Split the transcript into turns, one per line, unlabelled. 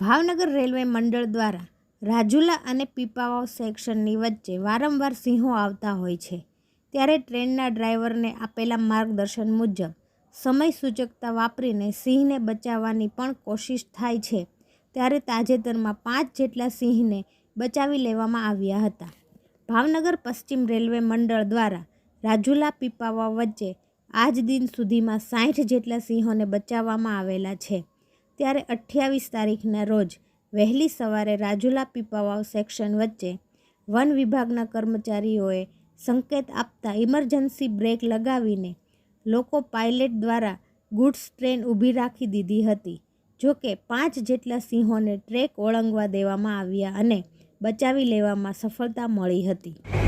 Bhavnagar railway મંડળ દ્વારા રાજુલા અને પીપાવાવ સેક્શનની વચ્ચે વારંવાર સિંહો આવતા હોય છે. ત્યારે ટ્રેનના ડ્રાઈવરને આપેલા માર્ગદર્શન મુજબ સમય સૂચકતા વાપરીને સિંહને બચાવવાની પણ કોશિશ થાય છે. ત્યારે તાજેતરમાં પાંચ જેટલા સિંહને બચાવી લેવામાં આવ્યા હતા. ભાવનગર પશ્ચિમ રેલવે મંડળ દ્વારા રાજુલા પીપાવાવ વચ્ચે આજ દિન સુધીમાં સાઠ જેટલા સિંહોને બચાવવામાં આવેલા છે. ત્યારે અઠ્યાવીસ તારીખના રોજ વહેલી સવારે રાજુલા પીપાવાવ સેક્શન વચ્ચે વન વિભાગના કર્મચારીઓએ સંકેત આપતા ઇમરજન્સી બ્રેક લગાવીને લોકો પાયલટ દ્વારા ગુડ્સ ટ્રેન ઊભી રાખી દીધી હતી જોકે પાંચ જેટલા સિંહોને ટ્રેક ઓળંગવા દેવામાં આવ્યા અને બચાવી લેવામાં સફળતા મળી હતી.